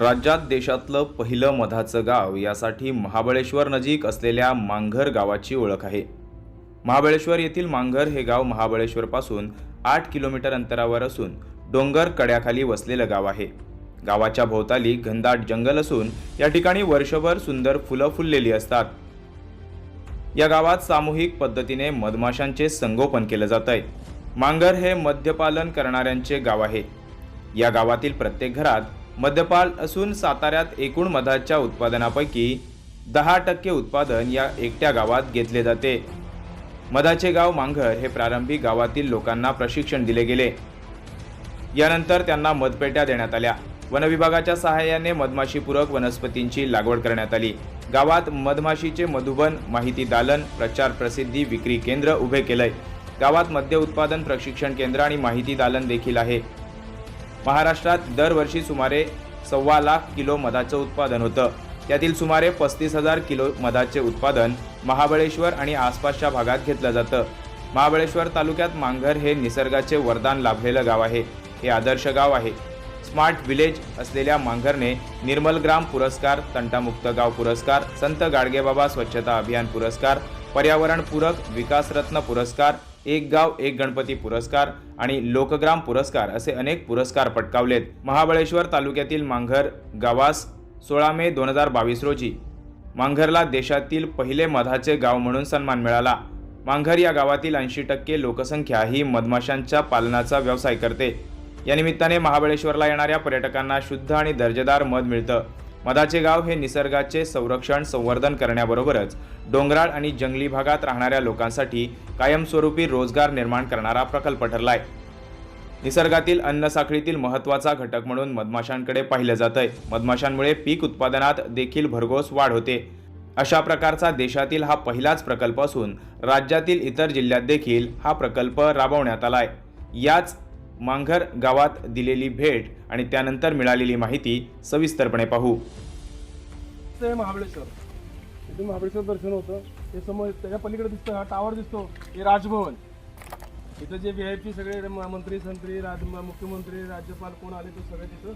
राज्यात देशातलं पहिलं मधाचं गाव यासाठी महाबळेश्वर नजीक असलेल्या मांघर गावाची ओळख आहे. महाबळेश्वर येथील मांघर हे गाव महाबळेश्वरपासून आठ किलोमीटर अंतरावर असून डोंगर कड्याखाली वसलेलं गाव आहे. गावाच्या भोवताली घनदाट जंगल असून या ठिकाणी वर्षभर सुंदर फुलं फुललेली असतात. या गावात सामूहिक पद्धतीने मधमाशांचे संगोपन केलं जात आहे मांगर हे मद्यपालन करणाऱ्यांचे गाव आहे. या गावातील प्रत्येक घरात मद्यपाल असून साताऱ्यात एकूण मधाच्या उत्पादनापैकी दहा टक्के उत्पादन या एकट्या गावात घेतले जाते. मधाचे गाव मांघर हे प्रारंभी गावातील लोकांना प्रशिक्षण दिले गेले. यानंतर त्यांना मधपेट्या देण्यात आल्या. वनविभागाच्या सहाय्याने मधमाशीपूरक वनस्पतींची लागवड करण्यात आली. गावात मधमाशीचे मधुबन माहिती दालन प्रचार प्रसिद्धी विक्री केंद्र उभे केलंय. गावात मद्य उत्पादन प्रशिक्षण केंद्र आणि माहिती दालन देखील आहे. महाराष्ट्रात दरवर्षी सुमारे सव्वा लाख किलो मधाचं उत्पादन होतं. त्यातील सुमारे पस्तीस हजार किलो मधाचे उत्पादन महाबळेश्वर आणि आसपासच्या भागात घेतलं जातं. महाबळेश्वर तालुक्यात मांघर हे निसर्गाचे वरदान लाभलेलं गाव आहे. हे आदर्श गाव आहे. स्मार्ट विलेज असलेल्या मांघरने निर्मल ग्राम पुरस्कार तंटामुक्त गाव पुरस्कार संत गाडगेबाबा स्वच्छता अभियान पुरस्कार पर्यावरणपूरक विकासरत्न पुरस्कार एक गाव एक गणपती पुरस्कार आणि लोकग्राम पुरस्कार असे अनेक पुरस्कार पटकावलेत. महाबळेश्वर तालुक्यातील मांघर गावास सोळा मे दोन हजार बावीस रोजी. मांघरला देशातील पहिले मधाचे गाव म्हणून सन्मान मिळाला. मांघर या गावातील ऐंशी टक्के लोकसंख्या ही मधमाशांच्या पालनाचा व्यवसाय करते. या निमित्ताने महाबळेश्वरला येणाऱ्या पर्यटकांना शुद्ध आणि दर्जेदार मध मिळतं. मधाचे गाव हे निसर्गाचे संरक्षण संवर्धन करण्याबरोबरच डोंगराळ आणि जंगली भागात राहणाऱ्या लोकांसाठी कायमस्वरूपी रोजगार निर्माण करणारा प्रकल्प ठरलाय. निसर्गातील अन्न साखळीतील महत्त्वाचा घटक म्हणून मधमाशांकडे पाहिलं जातंय. मधमाशांमुळे पीक उत्पादनात देखील भरघोस वाढ होते. अशा प्रकारचा देशातील हा पहिलाच प्रकल्प असून राज्यातील इतर जिल्ह्यात देखील हा प्रकल्प राबवण्यात आलाय. याच मांघर गावात दिलेली भेट आणि त्यानंतर मिळालेली माहिती सविस्तरपणे पाहू. ते महाबळेश्वर. इथे महाबळेश्वर दर्शन होतं. ते समोर त्याच्या पलीकडे दिसतं हा टावर दिसतो हे राजभवन. इथं जे व्ही आय पी सगळे मंत्री संत्री राज मुख्यमंत्री राज्यपाल कोण आले ते सगळे तिथं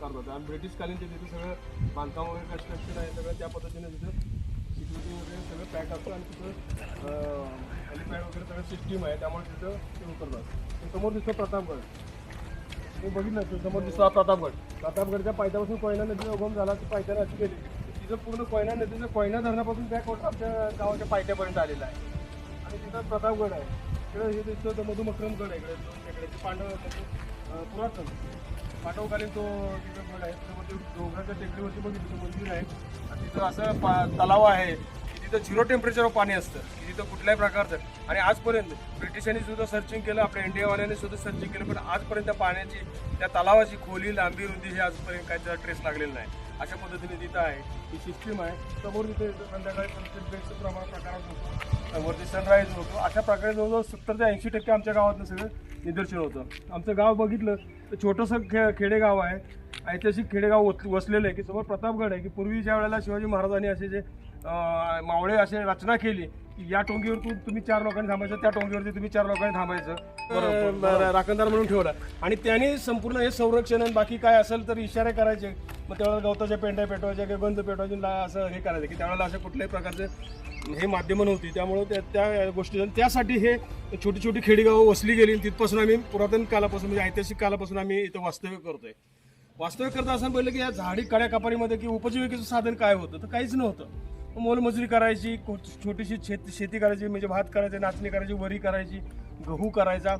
करतात. आणि ब्रिटिशकालीन ते तिथं सगळं बांधकाम वगैरे कन्स्ट्रक्शन आहे सगळं त्या पद्धतीने तिथं सिक्युरिटी वगैरे सगळं पॅक असतं आणि तिथं हेलिपॅड वगैरे सगळं सिस्टीम आहे. त्यामुळे तिथं ते उतरतात. ते समोर दिसतं प्रतापगड. ते बघितलं असेल समोर दिसतो हा प्रतापगड. प्रतापगडच्या पायथ्यापासून कोयना नदीचा उगम झाला ती पायथ्याला अशी गेली तिथं पूर्ण कोयना नदीचं कोयना धरणापासून त्या कोट आमच्या गावाच्या पायथ्यापर्यंत आलेला आहे. आणि तिथं प्रतापगड आहे. इकडे हे दिसतं तर मधुमक्रमगड आहे. इकडे इकडे पांडव पुरातन. पाठवकालीन तो तिथं आहे. त्यामध्ये म्हणजे डोंगराच्या टेकडीवरती पण तिथं मंदिर आहे. आणि तिथं असं पा तलाव आहे की तिथं झिरो टेम्परेचरवर पाणी असतं की तिथं कुठल्याही प्रकारचं. आणि आजपर्यंत ब्रिटिशांनी सुद्धा सर्चिंग केलं आपल्या इंडियावाल्यांनी सुद्धा सर्चिंग केलं पण आजपर्यंत त्या पाण्याची त्या तलावाची खोली लांबी रुंदी हे आजपर्यंत काय त्याचा ट्रेस लागलेला नाही. अशा पद्धतीने तिथं आहे. ही सिस्टीम आहे. समोर तिथे संध्याकाळी प्रमाण प्रकारात होतो. वरती सनराईज होतो. अशा प्रकारे जवळजवळ सत्तर ते ऐंशी टक्के आमच्या गावातलं सगळं निदर्शन होतं. आमचं गाव बघितलं तर छोटंसं खे खेडेगाव आहे. ऐतिहासिक खेडेगाव वस- वसलेलं आहे की समोर प्रतापगड आहे की पूर्वी ज्या वेळेला शिवाजी महाराजांनी असे जे मावळे असे रचना केली या टोंगीवर तू तुम्ही चार लोकांनी थांबायचं त्या टोंगीवरती तुम्ही चार लोकांनी थांबायचं. राखणदार म्हणून ठेवला. आणि त्यांनी संपूर्ण हे संरक्षण आणि बाकी काय असेल तर इशारे करायचे. मग त्यावेळेला गवताच्या पेंड्या पेटवायच्या किंवा गंध पेटवायचे असं हे करायचं. की त्यावेळेला असं कुठल्याही प्रकारचे हे माध्यमं नव्हती. त्यामुळं त्या त्या गोष्टी त्यासाठी हे छोटी छोटी खेडेगावं वसली गेली. तिथपासून आम्ही पुरातन कालापासून म्हणजे ऐतिहासिक कालापासून आम्ही इथं वास्तव्य करतोय. वास्तव्य करता असं पहिलं की या झाडी काड्या कापारीमध्ये की उपजीविकेचं साधन काय होतं? तर काहीच नव्हतं. मोलमजुरी करायची छोटीशी शेती शेती करायची म्हणजे भात करायचे नाचणी करायची वरी करायची गहू करायचा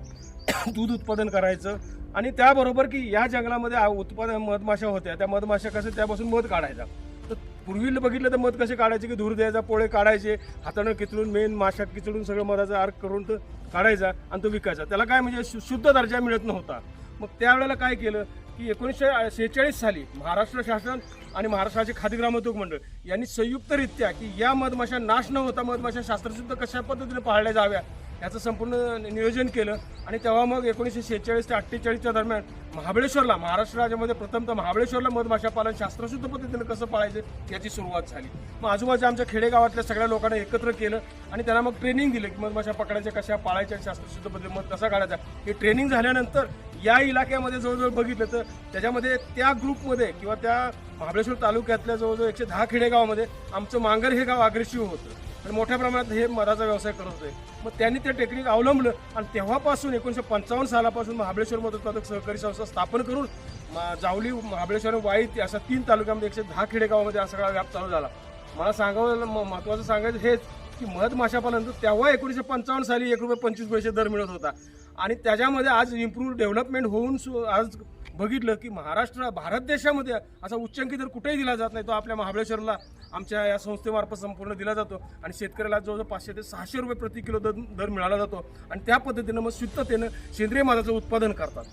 दूध उत्पादन करायचं. आणि त्याबरोबर की या जंगलामध्ये उत्पादन मधमाशा होत्या. त्या मधमाशा कसं त्यापासून मध काढायचा. तर पूर्वी बघितलं तर मध कसे काढायचे की धूर द्यायचा पोळे काढायचे हातानं किचडून मेन माशा किचडून सगळं मधाचा अर्क करून तो काढायचा आणि तो विकायचा. त्याला काय म्हणजे शु- शुद्ध दर्जा मिळत नव्हता. मग त्यावेळेला काय केलं की एकोणीसशे शेहेचाळीस साली महाराष्ट्र शासन आणि महाराष्ट्राचे खादी ग्रामोद्योग मंडळ यांनी संयुक्तरित्या की या मधमाशा नाश न होता मधमाशा शास्त्रशुद्ध कशा पद्धतीने पाळल्या जाव्या याचं संपूर्ण नियोजन केलं. आणि तेव्हा मग एकोणीसशे शेहेचाळीस ते अठ्ठेचाळीसच्या दरम्यान महाबळेश्वरला महाराष्ट्र राज्यामध्ये प्रथमतः महाबळेश्वरला मधमाशा पालन शास्त्रशुद्ध पद्धतीनं कसं पाळायचं याची सुरुवात झाली. मग आजूबाजूच्या आमच्या खेडेगावातल्या सगळ्या लोकांना एकत्र केलं आणि त्यांना मग ट्रेनिंग दिलं की मधमाशा पकडायच्या कशा पाळायच्या शास्त्रशुद्ध पद्धती मध कसा काढायचा. हे ट्रेनिंग झाल्यानंतर या इलाक्यामध्ये जवळजवळ बघितलं तर त्याच्यामध्ये त्या ग्रुपमध्ये किंवा त्या महाबळेश्वर तालुक्यातल्या जवळजवळ एकशे दहा खेडेगावामध्ये आमचं मांगर हे गाव अग्रेसिव्ह होतं. आणि मोठ्या प्रमाणात हे मधाचा व्यवसाय करत होते. मग त्यांनी ते टेक्निक अवलंबलं आणि तेव्हापासून एकोणीसशे पंचावन्न सालापासून महाबळेश्वर मध उत्पादक सहकारी संस्था स्थापन करून मा- जावली महाबळेश्वर वाईत अशा तीन तालुक्यामध्ये एकशे दहा खेडेगावामध्ये हा सगळा व्याप चालू झाला. मला सांगावं म- महत्त्वाचं सांगायचं हेच की मध माशापालन तेव्हा एकोणीसशे पंचावन्न साली एक रुपये पंचवीस पैसे दर मिळत होता. आणि त्याच्यामध्ये आज इम्प्रूव्ह डेव्हलपमेंट होऊन सु आज बघितलं की महाराष्ट्र भारत देशामध्ये असा उच्चांकी दर कुठेही दिला जात नाही. तो आपल्या महाबळेश्वरला आमच्या या संस्थेमार्फत संपूर्ण दिला जातो. आणि शेतकऱ्याला जवळजवळ पाचशे ते सहाशे रुपये प्रति किलो दर दर मिळाला जातो. आणि त्या पद्धतीनं मग शुद्धतेनं सेंद्रिय मालाचं उत्पादन करतात.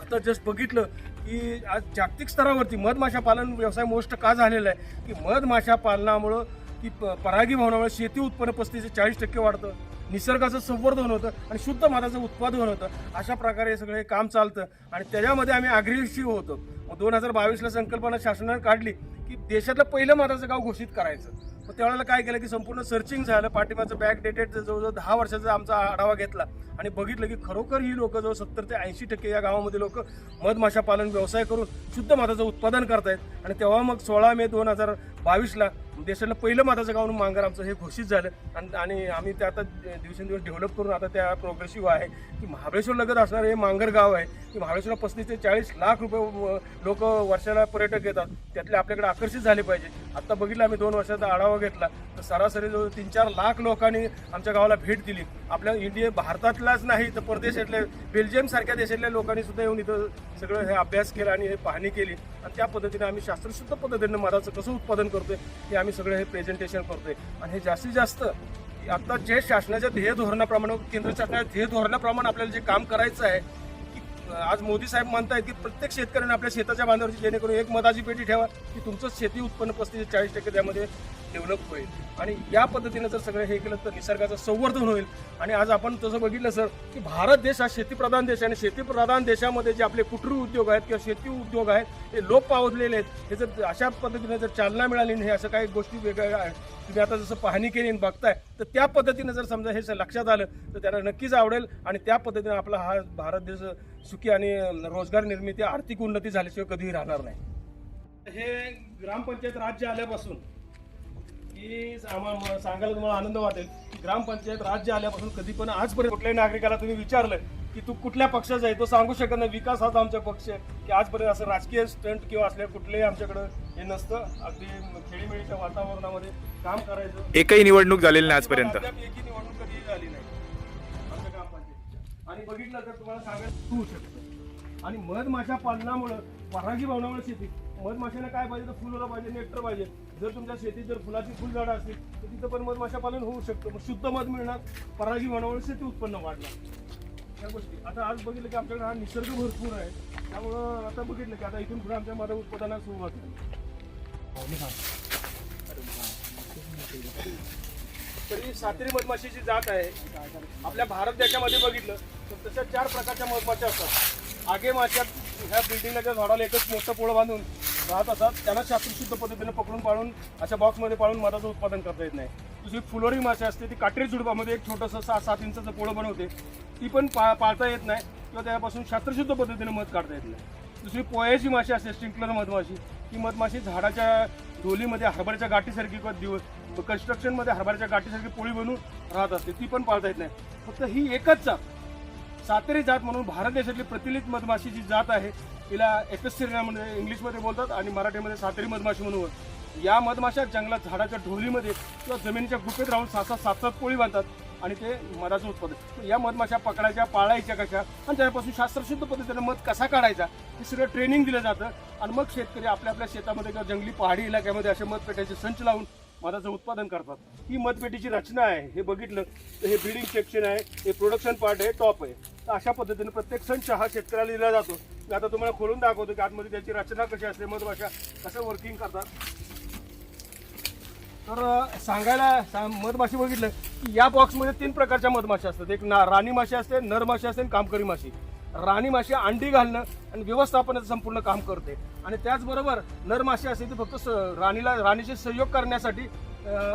आता जस्ट बघितलं की आज जागतिक स्तरावरती मधमाशा पालन व्यवसाय मोस्ट का झालेला आहे? की मधमाशा पालनामुळं की प- परागी भवनामुळे शेती उत्पन्न पस्तीस ते चाळीस टक्के वाढतं. निसर्गाचं संवर्धन होतं आणि शुद्ध माताचं उत्पादन होतं. अशा प्रकारे हे सगळं हे काम चालतं. आणि त्याच्यामध्ये आम्ही अग्रेसिव्ह होतो. मग दोन हजार बावीसला संकल्पना शासनाने काढली की देशातलं पहिलं माताचं गाव घोषित करायचं. मग त्यावेळेला काय केलं की संपूर्ण सर्चिंग झालं. पाठिंबाचं बॅक डेटेड जवळजवळ दहा वर्षाचा आमचा आढावा घेतला. आणि बघितलं की खरोखर ही लोक जवळ सत्तर ते ऐंशी टक्के या गावामध्ये लोक मधमाशा पालन व्यवसाय करून शुद्ध माताचं उत्पादन करतायत. आणि तेव्हा मग सोळा मे दोन हजार बावीसला देशातलं पहिलं माताचं गाव म्हणून मांगर आमचं हे घोषित झालं. आणि आणि आम्ही ते आता दिवसेंदिवस डेव्हलप करून आता त्या प्रोग्रेसिव्ह आहे. की महाबळेश्वर लगत असणारं हे मांगर गाव आहे. की महाबळेश्वरला पस्तीस ते चाळीस लाख रुपये लोक वर्षाला पर्यटक येतात त्यातले आपल्याकडे आकर्षित झाले पाहिजे. आत्ता बघितलं आम्ही दोन वर्षाचा आढावा घेतला. तर सरासरी जवळ तीन चार लाख लोकांनी आमच्या गावाला भेट दिली. आपल्या इंडिया भारतातलाच नाही तर परदेशातल्या बेल्जियमसारख्या देशातल्या लोकांनी सुद्धा येऊन इथं सगळं हे अभ्यास केला आणि हे पाहणी केली. आणि त्या पद्धतीने आम्ही शास्त्रशुद्ध पद्धतीने मधाचं कसं उत्पादन करतोय हे आम्ही सगळं हे प्रेझेंटेशन करतोय. आणि हे जास्तीत जास्त आता जे शासनाच्या ध्येय धोरणाप्रमाणे केंद्र शासनाच्या ध्येय धोरणाप्रमाणे आपल्याला जे काम करायचं आहे आज मोदी साहेब म्हणतायत की प्रत्येक शेतकऱ्याने आपल्या शेताच्या बांधावरची जेणेकरून एक मधाची पेटी ठेवा की तुमचं शेती उत्पन्न पस्तीस ते चाळीस टक्के त्यामध्ये डेव्हलप होईल. आणि या पद्धतीनं जर सगळं हे केलं तर निसर्गाचं संवर्धन होईल. आणि आज आपण तसं बघितलं सर की भारत देश हा शेतीप्रधान देश आहे आणि शेतीप्रधान देशामध्ये जे आपले कुटरू उद्योग आहेत किंवा शेती उद्योग आहेत हे लोप पावलेले आहेत. हे जर अशा पद्धतीने जर चालना मिळाली नाही हे असं काही गोष्टी वेगळ्या आहेत, तुम्ही आता जसं पाहणी केली आणि बघताय तर त्या पद्धतीने जर समजा हे लक्षात आलं तर त्यांना नक्कीच आवडेल. आणि त्या पद्धतीने आपला हा भारत देश सुखी आणि रोजगार निर्मिती आर्थिक उन्नती झाल्याशिवाय कधीही राहणार नाही. हे ग्रामपंचायत राज्य आल्यापासून की आम्हाला सांगायला तुम्हाला आनंद वाटेल की ग्रामपंचायत राज्य आल्यापासून कधी पण आजपर्यंत कुठल्याही नागरिकाला तुम्ही विचारलं की तू कुठल्या पक्षाचा आहे? तो सांगू शकत नाही विकास हाच आमचा पक्ष आहे की आजपर्यंत असं राजकीय स्टंट किंवा असल्या कुठलेही आमच्याकडं हे नसतं अगदी खेळीमेळीच्या वातावरणामध्ये काम करायचं. एकही निवडणूक झालेली नाही आजपर्यंत. एकही निवडणूक कधीही झाली नाही. आमच्या ग्रामपंचायतीच्या आणि बघितलं तर तुम्हाला सांगायला होऊ शकतं. आणि मधमाशा पालनामुळं परागी भावनामुळे शेती. मधमाशाला काय पाहिजे तर फुलं पाहिजे नेक्टर पाहिजे. जर तुमच्या शेतीत जर फुलाची फुलझाडं असतील तर तिथं पण मधमाशा पालन होऊ शकतं. मग शुद्ध मध मिळणार परागी भावनामुळे शेती उत्पन्न वाढणार. या गोष्टी. आता आज बघितलं की आमच्याकडे हा निसर्ग भरपूर आहे. त्यामुळं आता बघितलं की आता इथून पुढे आमच्या मध उत्पादनाला सुरुवात होईल. तरी सातेरी मधमाशीची जात आहे. आपल्या भारत देशामध्ये बघितलं तर तशा चार प्रकारच्या मधमाशा असतात. आगे माश्या ह्या बिल्डिंगला झाडाला एकच मोठं पोळं बांधून राहत असतात त्यांना शास्त्रशुद्ध पद्धतीने पकडून पाळून अशा बॉक्समध्ये पाळून मधाचं उत्पादन करता येत नाही. दुसरी फुलोरी मासे असते ती काटेरी झुडपामध्ये एक छोटंसं सहा सात इंचाचं पोळं बनवते. ती पण पा पाळता येत नाही किंवा त्यापासून शास्त्रशुद्ध पद्धतीने मध काढता येत नाही. दुसरी पोयाची माशी असते स्प्रिंकलर मधमाशी. ही मधमाशी झाडाच्या ढोलीमध्ये हरभऱ्याच्या गाठीसारखी किंवा दिवस कन्स्ट्रक्शनमध्ये हरभऱ्याच्या गाठीसारखी पोळी बनवून राहत असते. ती पण पाळता येत नाही. फक्त ही एकच जात. सातेरी जात म्हणून भारत देशातली प्रतिलित मधमाशी जी जात आहे तिला एपिस्टेरिया म्हणजे इंग्लिशमध्ये बोलतात आणि मराठीमध्ये सातेरी मधमाशी म्हणून या मधमाशा जंगलात झाडाच्या ढोलीमध्ये किंवा जमिनीच्या गुफेत राहून सात सात सात सात पोळी बांधतात. आणि ते मधाचं उत्पादन. या मधमाशा पकडायच्या पाळायच्या कशा? आणि त्यापासून शास्त्रशुद्ध पद्धतीने मध कसा काढायचा? हे सगळं ट्रेनिंग दिलं जातं. आणि मग शेतकरी आपल्या आपल्या शेतामध्ये किंवा जंगली पहाडी इलाक्यामध्ये असे मधपेट्याचे संच लावून मधाचं उत्पादन करतात. ही मधपेटीची रचना आहे. हे बघितलं तर हे ब्रिडिंग सेक्शन आहे. हे प्रोडक्शन पार्ट आहे. टॉप आहे. तर अशा पद्धतीने प्रत्येक संच हा शेतकऱ्याला दिला जातो. मी आता तुम्हाला खोलून दाखवतो की आतमध्ये त्याची रचना कशी असते मधमाशा कसं वर्किंग करतात. तर सांगायला सांग मधमाशी बघितलं की या बॉक्समध्ये तीन प्रकारच्या मधमाशा असतात. एक ना राणी माशी असते नर माशी असते आणि कामकरी माशी. राणी माशी अंडी घालणं आणि व्यवस्थापनाचं संपूर्ण काम करते. आणि त्याचबरोबर नर माशी असते ती फक्त स- राणीला राणीशी सहयोग करण्यासाठी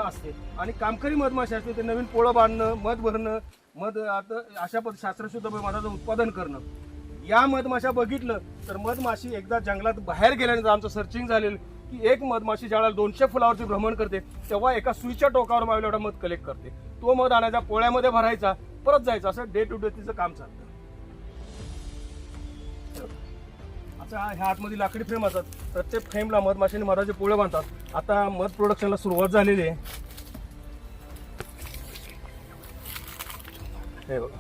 असते. आणि कामकरी मधमाशी असते ते नवीन पोळं बांधणं मध भरणं मध आता अशा पद्ध शास्त्रशुद्ध मधाचं उत्पादन करणं. या मधमाशा बघितलं तर मधमाशी एकदा जंगलात बाहेर गेल्यानंतर आमचं सर्चिंग झालेलं की एक मधमाशी ज्यावेळेला दोनशे फुलावरती भ्रमण करते तेव्हा एका सुईच्या टोकावर मावेल एवढा मध कलेक्ट करते. तो मध आणायचा पोळ्यामध्ये भरायचा परत जायचा. असं डे टू डे तिचं काम चालतं. आता ह्या आतमध्ये लाकडी फ्रेम असतात. प्रत्येक फ्रेमला मधमाशाने मधाचे पोळे बांधतात. आता मध प्रोडक्शनला सुरुवात झालेली आहे. हे बघा.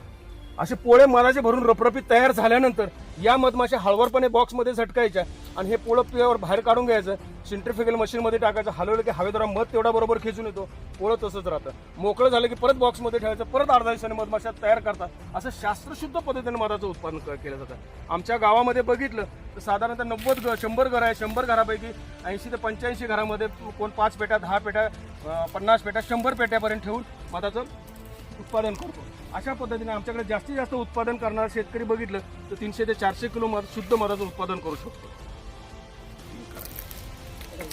असे पोळे मधाचे भरून रपरपीत तयार झाल्यानंतर या मधमाशा हळवरपणे बॉक्समध्ये झटकायच्या. आणि हे पोळं प्युअर बाहेर काढून घ्यायचं. सेंट्रिफिकल मशीनमध्ये टाकायचं. हलवलं की हवेद्वारा मध तेवढा बरोबर खेचून येतो. पोळं तसंच राहतं. मोकळं झालं की परत बॉक्समध्ये ठेवायचं. परत अर्धा दिवसाने मधमाशा तयार करतात. असं शास्त्रशुद्ध पद्धतीने मधाचं उत्पादन क- केलं जातं. आमच्या गावामध्ये बघितलं तर साधारणतः नव्वद घ- शंभर घर आहे शंभर घरापैकी ऐंशी ते पंच्याऐंशी घरामध्ये कोण पाच पेट्या दहा पेट्या पन्नास पेट्या शंभर पेट्यापर्यंत ठेवून मधाचं उत्पादन करतो. अशा पद्धतीने आमच्याकडे जास्तीत जास्त उत्पादन करणारा शेतकरी बघितलं तर तीनशे ते चारशे किलो मध शुद्ध मधाचं उत्पादन करू शकतो.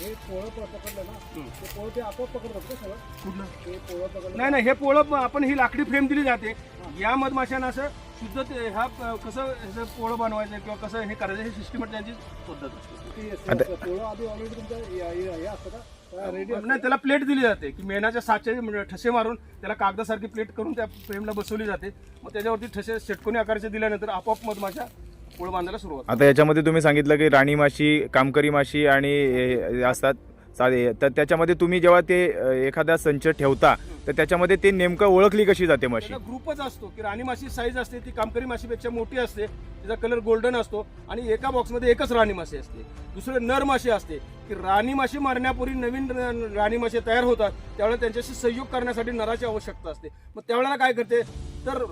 हे पोळं प- पकडलं ना ते पोळं ते आपोआप पकडतात का सगळं? कुठलं? ते पोळं पकडलं. नाही नाही हे पोळं प- आपण ही लाकडी फ्रेम दिली जाते. या मधमाशांना असं शुद्ध ते ह्या प- कसं ह्याचं पोळं बनवायचं किंवा कसं हे करायचं हे सिस्टम त्यांची पद्धत असते. ती. पोळं आधी ऑलरेडी तुमचं हे- हे हे असतं का? रेडी नाही त्याला प्लेट दिली जाते की मेणाच्या साचे म्हणजे ठसे मारून त्याला कागदासारखी प्लेट करून त्या फ्रेमला बसवली जाते. मग त्याच्यावरती ठसे षटकोनी आकाराचे दिल्यानंतर आपोआप मधमाशा पोळं बांधायला सुरुवात. आता याच्यामध्ये तुम्ही सांगितलं की राणी माशी कामकरी माशी आणि हे असतात. साधे. तर त्याच्यामध्ये तुम्ही जेव्हा ते एखादा संच ठेवता तर त्याच्यामध्ये ते नेमकं ओळखली कशी जाते माशी? ग्रुपच असतो की राणी माशी साईज असते ती कामकरी माशीपेक्षा मोठी असते तिचा कलर गोल्डन असतो आणि एका बॉक्समध्ये एकच राणी माशी असते. दुसरं नर माशी असते. की राणी माशी मारण्यापूर्वी नवीन राणी माशी तयार होतात त्यावेळेला त्यांच्याशी संयोग करण्यासाठी नराची आवश्यकता असते. मग त्यावेळेला काय करते? तर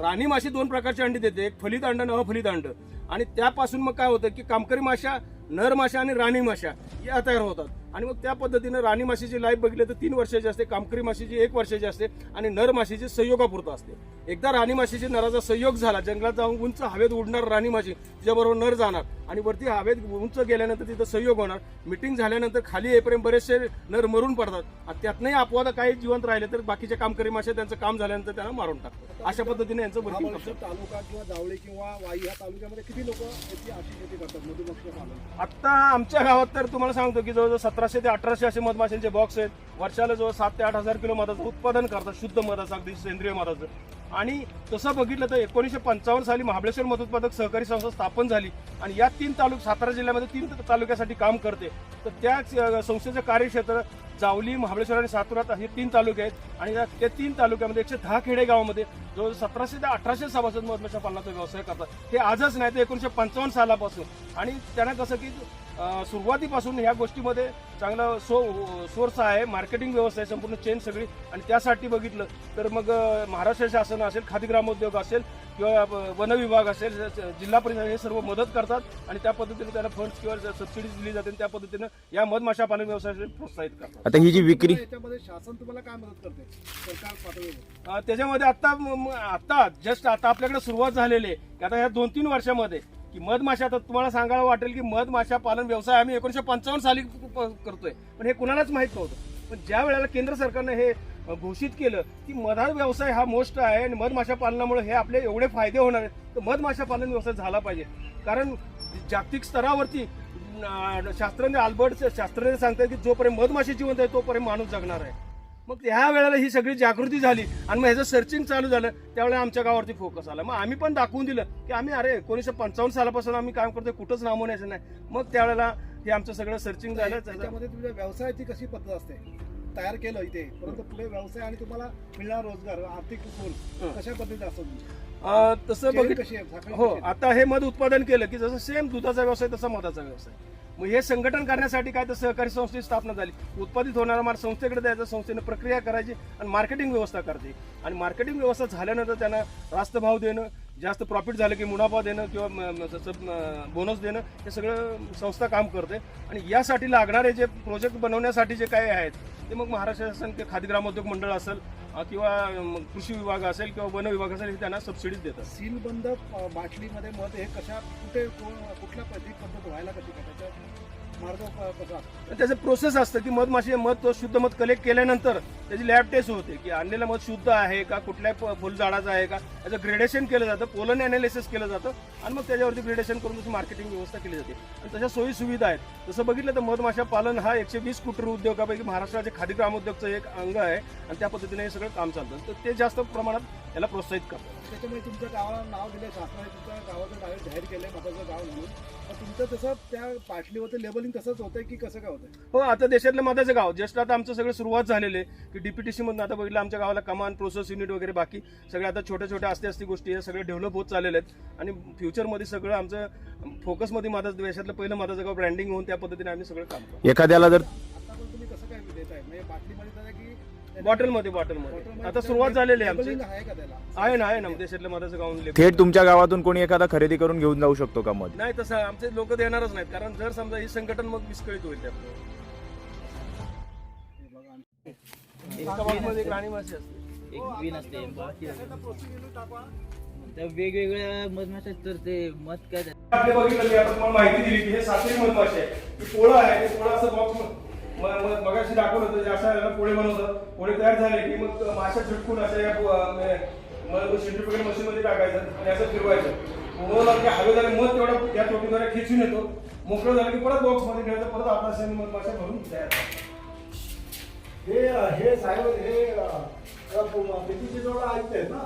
राणी माशी दोन प्रकारचे अंडी देते एक फलित अंड आणि अफलित अंड. आणि त्यापासून मग काय होतं की कामकरी माशा नर माशा आणि राणी माशा या तयार होतात. आणि मग त्या पद्धतीनं राणी माशीची लाईफ बघितली तर तीन वर्षाची असते कामकरी माशीची एक वर्षाची असते आणि नर माशीची संयोगापुरतं असते. एकदा राणी माशीची नराचा संयोग झाला जंगलात जाऊन उंच हवेत उडणार राणी माशी तिच्याबरोबर नर जाणार आणि वरती हवेत उंच गेल्यानंतर तिथं संयोग होणार. मिटिंग झाल्यानंतर खाली येईपर्यंत बरेचसे नर मरून पडतात आणि त्यातनंही अपवाद काही जिवंत राहिले तर बाकीच्या कामकरी माशा त्यांचं काम झाल्यानंतर त्यांना मारून टाकतात. अशा पद्धतीने यांचं तालुका किंवा जावळी किंवा वाई ह्या तालुक्यामध्ये किती लोक याची अशी शेती करतात? मधुमक्षी पालन. आत्ता आमच्या गावात तर तुम्हाला सांगतो की जवळजवळ सतराशे ते अठराशे असे मधमाशांचे बॉक्स आहेत. वर्षाला जवळ सात ते आठ हजार किलो मधाचं उत्पादन करतात शुद्ध मधाचं अगदी सेंद्रिय मधाचं. आणि तसं बघितलं तर एकोणीसशे पंचावन्न साली महाबळेश्वर मध सहकारी संस्था स्थापन झाली आणि या तीन तालुक सातारा जिल्ह्यामध्ये तीन तालुक्यासाठी काम करते. तर त्या संस्थेचं कार्यक्षेत्र जावली महाबळेश्वर आणि सातुरात हे तीन तालुके आहेत. आणि त्या तीन तालुक्यामध्ये एकशे दहा खेडेगावामध्ये जवळ सतराशे ते अठराशे सभासद मधमाशा पालनाचा व्यवसाय करतात. हे आजच नाही तर एकोणीशे पंचावन्न सालापासून. आणि त्यांना कसं की सुरुवातीपासून ह्या गोष्टीमध्ये चांगला सो सोर्स आहे मार्केटिंग व्यवस्था आहे संपूर्ण चेन सगळी. आणि त्यासाठी बघितलं तर मग महाराष्ट्र शासन असेल खादी ग्रामोद्योग असेल किंवा वन विभाग असेल जिल्हा परिषद हे सर्व मदत करतात. आणि त्या पद्धतीने त्यांना फंड्स किंवा सबसिडीज दिली जाते आणि त्या पद्धतीनं या मधमाशा पालन व्यवसायाला प्रोत्साहित करतात. आता ही जी विक्री याच्यामध्ये शासन तुम्हाला काय मदत करते? सरकार पातळीवर. त्याच्यामध्ये आता आता जस्ट आता आपल्याकडे सुरुवात झालेली आहे. की आता ह्या दोन तीन वर्षामध्ये की मधमाशा आता तुम्हाला सांगायला वाटेल की मधमाशा पालन व्यवसाय आम्ही एकोणीशे पंचावन्न साली प- करतोय. पण हे कुणालाच माहीत नव्हतं. पण ज्या वेळेला केंद्र सरकारनं हे घोषित केलं की मधार व्यवसाय हा मोस्ट आहे आणि मधमाशा पालनामुळे हे आपले एवढे फायदे होणार आहेत तर मधमाशा पालन व्यवसाय झाला पाहिजे. कारण जागतिक स्तरावरती शास्त्रज्ञ अल्बर्ट शास्त्रज्ञ सांगतात की जोपर्यंत मधमाशी जिवंत आहे तोपर्यंत माणूस जगणार आहे. मग ह्या वेळेला ही सगळी जागृती झाली आणि मग ह्याचं सर्चिंग चालू झालं त्यावेळेला आमच्या गावावरती फोकस आला. मग आम्ही पण दाखवून दिलं की आम्ही अरे एकोणीसशे पंचावन्न सालापासून आम्ही काम करतोय कुठंच नामवण्याचं नाही. मग त्यावेळेला हे आमचं सगळं सर्चिंग झालं. त्याचं- त्याच्यामध्ये तुमच्या व्यवसायाची कशी पद्धत असते? तयार केलं इथे परंतु पुढे व्यवसाय आणि तुम्हाला मिळणार रोजगार आर्थिक. कशा पद्धतीत असतो तसं साखळी हो? आता हे मध उत्पादन केलं की जसं सेम दुधाचा व्यवसाय तसा मधाचा व्यवसाय. मग हे संघटन करण्यासाठी काय तर सहकारी संस्थेची स्थापना झाली. उत्पादित होणारा माल संस्थेकडे द्यायचा संस्थेनं प्रक्रिया करायची आणि मार्केटिंग व्यवस्था करते. आणि मार्केटिंग व्यवस्था झाल्यानंतर त्यांना रास्त भाव देणं जास्त प्रॉफिट झालं की मुनाफा देणं किंवा म- जसं बोनस देणं हे सगळं संस्था काम करते. आणि यासाठी लागणारे जे प्रोजेक्ट बनवण्यासाठी जे काही आहेत ते मग महाराष्ट्र शासन किंवा खादी ग्रामोद्योग मंडळ असेल किंवा कृषी विभाग असेल किंवा वन विभाग असेल हे त्यांना सबसिडीज देतात. सीलबंद बाटलीमध्ये मध हे कशा कुठे कुठल्या पद्धत व्हायला कधी त्याचं प्रोसेस असतं की मधमाशी मध तो शुद्ध मध कलेक्ट केल्यानंतर त्याची लॅब टेस्ट होते की आणलेलं मध शुद्ध आहे का कुठल्या प- फुलझाडाचं आहे का? त्याचं ग्रेडेशन केलं जातं पोलन अनालिसिस केलं जातं आणि मग त्याच्यावरती ग्रेडेशन करून तशी मार्केटिंग व्यवस्था केली जाते. आणि तशा सोयी सुविधा आहेत. तसं बघितलं तर मधमाशा पालन हा एकशे वीस कुटीर उद्योगापैकी महाराष्ट्राचे खादी ग्रामोद्योगचं एक अंग आहे आणि त्या पद्धतीने हे सगळं काम चालतं. तर ते जास्त प्रमाणात याला प्रोत्साहित करतात. त्याच्यामुळे तुमच्या गावाला नाव दिलं शासनाने तुमच्या गावाचं नाव जाहीर केलंय मधाचं गाव म्हणून. तर तुमचं तसं त्या बाटलीवरती लेबलिंग तसंच होतंय की कसं काय होतंय? हो आता देशातलं मधाचं गाव जस्ट आता आमचं सगळं सुरुवात झालेली आहे की डीपीटीसी मधून आता बघितलं आमच्या गावाला कमान प्रोसेस युनिट वगैरे बाकी. सगळे आता छोट्या छोट्या असते असती गोष्टी हे सगळे डेव्हलप होत चाललेले आहेत. आणि फ्युचरमध्ये सगळं आमचं फोकसमध्ये माझा देशातलं पहिलं मधाचं गाव ब्रँडिंग होऊन त्या पद्धतीने आम्ही सगळं काम करतो. एखाद्याला जर पण म्हणजे बाटलीमध्ये देताय की बॉटलमध्ये आता सुरुवात झालेली आहे आमची. आहे का त्याला? आहे ना आहे ना. देशातलं मधाचं गाव label. थेट तुमच्या गावातून कोणी एखादा खरेदी करून घेऊन जाऊ शकतो का मध नाही तसं आमचे लोक देणारच नाहीत. कारण जर समजा ही संघटन मग विस्कळीत होईल त्यामुळे हे बघा आणि- एका बॉक्समध्ये एक राणी माशी असते एक विन असते बाकी त्याचा process unit टाका. त्या वेगवेगळ्या मधमाशात तर ते मध काय ते- आपले बघितलं तुम्हाला माहिती दिली की हे सातही महत्त्वाचे आहे की पोळं आहे ते पोळं असं बॉक्स मगाशी दाखवलं होतं जे असं पोळे बनवतं. पोळे तयार झाले की मग माशा चिटकून अशा या सेंट्रिफिकेट मशीन मध्ये टाकायचं आणि असं फिरवायचं. मग लागते हवेदार मध तेवढा त्या चोटीद्वारे खेचून येतो. मोकळं झालं की परत बॉक्समध्ये ठेवायचं परत आपला सेम मध माशा भरून तयार. हे हे साहेब हे जवळ ऐकतायत ना?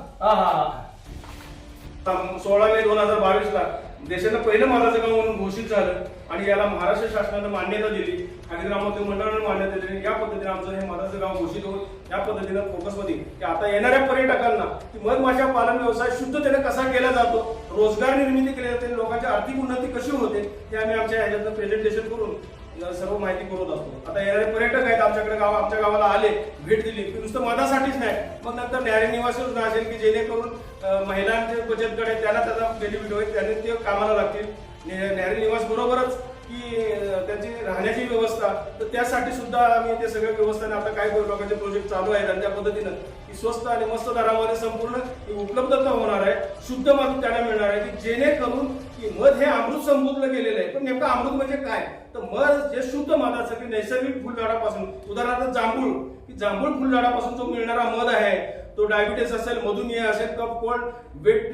सोळा मे दोन हजार बावीस ला देशानं पहिलं मालाचं गाव म्हणून घोषित झालं आणि याला महाराष्ट्र शासनानं मान्यता दिली. आणि ग्रामोद्योग मंडळानं मान्यता दिली. या पद्धतीने आमचं हे मधाचं गाव घोषित होऊन या पद्धतीनं फोकसमध्ये की आता येणाऱ्या पर्यटकांना की मधमाशा पालन व्यवसाय शुद्धतेने कसा केला जातो रोजगार निर्मिती केली जाते लोकांची आर्थिक उन्नती कशी होते हे आम्ही आमच्या ह्याच्यातनं प्रेझेंटेशन करून सर्व माहिती पुरवत असतो आता येणारे पर्यटक आहेत आमच्याकडे गाव आमच्या गावाला आले भेट दिली. की नुसतं मधासाठीच नाही. मग नंतर न्यारी निवासी योजना असेल की जेणेकरून महिलांचे बचत गट आहेत त्यांना त्याचा बेनिफिट होईल त्यांनी ते कामाला लागतील. न्याय न्यारी निवास बरोबरच की त्यांची राहण्याची व्यवस्था तर त्यासाठी सुद्धा आम्ही ते सगळ्या व्यवस्थाने आता काय करू लोकांचे प्रोजेक्ट चालू आहेत आणि त्या पद्धतीनं की स्वस्त आणि मस्त दरामध्ये संपूर्ण उपलब्धता होणार आहे शुद्ध मध त्यांना मिळणार आहे की जेणेकरून की मध हे अमृत संबोधलं गेलेलं आहे. पण नेमकं अमृत म्हणजे काय? तर मध जे शुद्ध मधाचं की नैसर्गिक फुलझाडापासून उदाहरणार्थ जांभूळ की जांभूळ फुलझाडापासून जो मिळणारा मध आहे तो डायबिटीस असेल मधुमेह असेल कफ कोल्ड वेट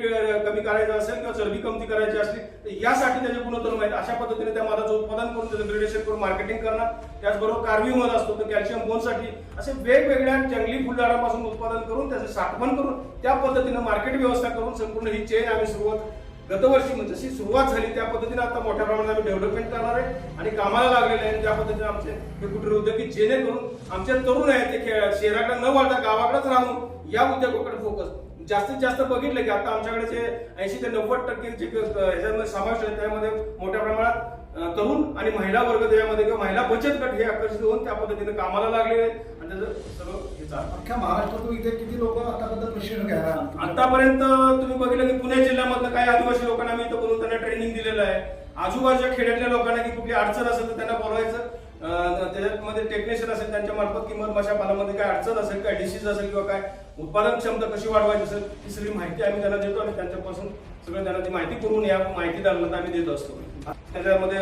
कमी करायचं असेल किंवा चरबी कमी करायची असली तर यासाठी त्याचे गुणधर्म आहेत अशा पद्धतीने त्या मालाचं उत्पादन करून त्याचं ग्रेडेशन करून मार्केटिंग करणार त्याचबरोबर कार्वी मध असतो तर कॅल्शियम बोनसाठी असे वेगवेगळ्या जंगली फुलझाडापासून उत्पादन करून त्याचं साठवण करून त्या पद्धतीनं मार्केट व्यवस्था करून संपूर्ण ही चेन आम्ही सुरुवात गतवर्षी म्हणजे जशी सुरुवात झाली त्या पद्धतीने आता मोठ्या प्रमाणात आम्ही डेव्हलपमेंट करणार आहे आणि कामाला लागलेले आहे. त्या पद्धतीने आमचे हे कुठे उद्योग की जेणेकरून आमचे तरुण आहेत ते शहराकडे न वाढता गावाकडेच राहून या उद्योगाकडे फोकस जास्तीत जास्त बघितलं की आता आमच्याकडे जे ऐंशी ते नव्वद टक्के जे ह्याच्यामध्ये समावेश आहे त्यामध्ये मोठ्या प्रमाणात तरुण आणि महिला वर्ग त्याच्यामध्ये किंवा महिला बचत गट हे आकर्षित होऊन त्या पद्धतीने कामाला लागलेले आहेत. आणि त्याचं सगळं हे चालू आहे. अख्ख्या महाराष्ट्रातून इथे किती लोक आतापर्यंत प्रशिक्षण घ्यायला आतापर्यंत तुम्ही बघितलं की पुणे जिल्ह्यामधलं काही आदिवासी लोकांना मी इथं बोलून त्यांना ट्रेनिंग दिलेलं आहे. आजूबाजूच्या खेड्यातल्या लोकांना की कुठली अडचण असेल तर त्यांना बोलवायचं. त्याच्यामध्ये टेक्निशियन असेल त्यांच्या मार्फत किंमत भाषा पालामध्ये काय अडचण असेल काय डिसीज असेल किंवा काय उत्पादन क्षमता कशी वाढवायची असेल ही सगळी माहिती आम्ही त्यांना देतो आणि त्यांच्यापासून सगळं त्यांना ती माहिती करून या माहितीदारांना आम्ही देत असतो. त्याच्यामध्ये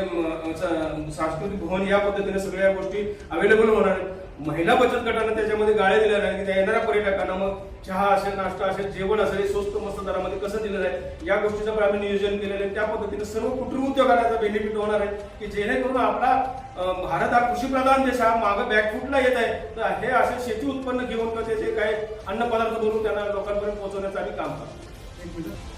सांस्कृतिक भवन या पद्धतीने सगळ्या गोष्टी अवेलेबल होणार आहेत. महिला बचत गटांना त्याच्यामध्ये गाळे दिल्या जाणार की त्या येणाऱ्या पर्यटकांना मग चहा असेल नाश्ता असेल जेवण असेल हे स्वस्त मस्त दरामध्ये कसं दिलं जाईल? या गोष्टीचं पण आम्ही नियोजन केलेलं आहे. त्या पद्धतीने सर्व कुटुंब उद्योगांना बेनिफिट होणार आहे की जेणेकरून आपला भारत हा कृषीप्रधान देश हा मागं बॅकफूटला येत आहे. तर हे असे शेती उत्पन्न घेऊन त्याचे काही अन्न पदार्थ बनवून त्यांना लोकांपर्यंत पोहोचवण्याचं आम्ही काम करतो.